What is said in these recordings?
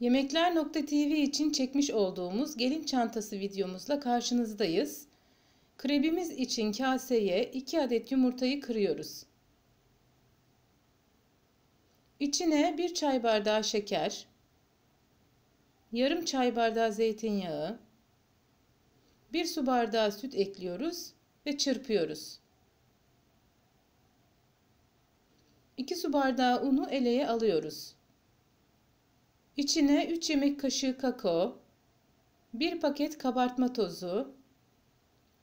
Yemekler.tv için çekmiş olduğumuz gelin çantası videomuzla karşınızdayız. Krebimiz için kaseye 2 adet yumurtayı kırıyoruz. İçine 1 çay bardağı şeker, yarım çay bardağı zeytinyağı, 1 su bardağı süt ekliyoruz ve çırpıyoruz. 2 su bardağı unu eleye alıyoruz. İçine 3 yemek kaşığı kakao, 1 paket kabartma tozu,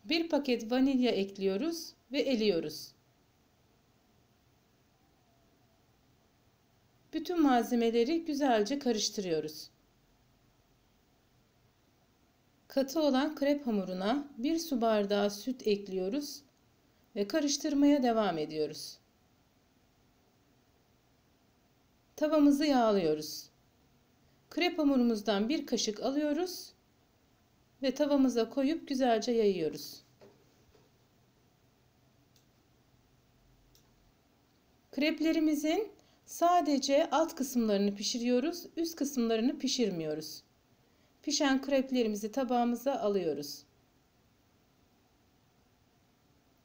1 paket vanilya ekliyoruz ve eliyoruz. Bütün malzemeleri güzelce karıştırıyoruz. Katı olan krep hamuruna 1 su bardağı süt ekliyoruz ve karıştırmaya devam ediyoruz. Tavamızı yağlıyoruz. Krep hamurumuzdan bir kaşık alıyoruz ve tavamıza koyup güzelce yayıyoruz. Kreplerimizin sadece alt kısımlarını pişiriyoruz, üst kısımlarını pişirmiyoruz. Pişen kreplerimizi tabağımıza alıyoruz.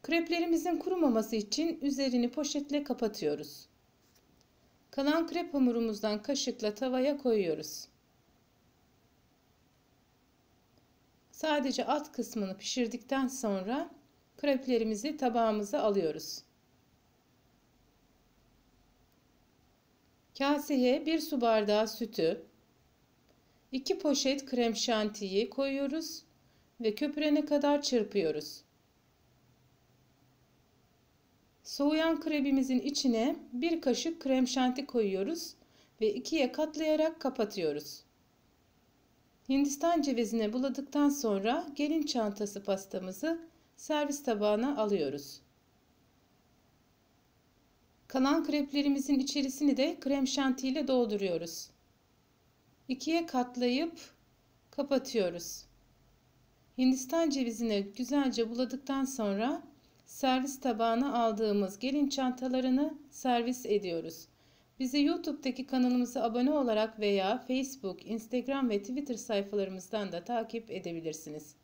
Kreplerimizin kurumaması için üzerini poşetle kapatıyoruz. Kalan krep hamurumuzdan kaşıkla tavaya koyuyoruz. Sadece alt kısmını pişirdikten sonra kreplerimizi tabağımıza alıyoruz. Kaseye 1 su bardağı sütü, 2 poşet krem şantiyi koyuyoruz ve köpürene kadar çırpıyoruz. Soğuyan krebimizin içine bir kaşık krem şanti koyuyoruz ve ikiye katlayarak kapatıyoruz. Hindistan cevizine buladıktan sonra gelin çantası pastamızı servis tabağına alıyoruz. Kalan kreplerimizin içerisini de krem şanti ile dolduruyoruz. İkiye katlayıp kapatıyoruz. Hindistan cevizine güzelce buladıktan sonra servis tabağına aldığımız gelin çantalarını servis ediyoruz. Bizi YouTube'daki kanalımıza abone olarak veya Facebook, Instagram ve Twitter sayfalarımızdan da takip edebilirsiniz.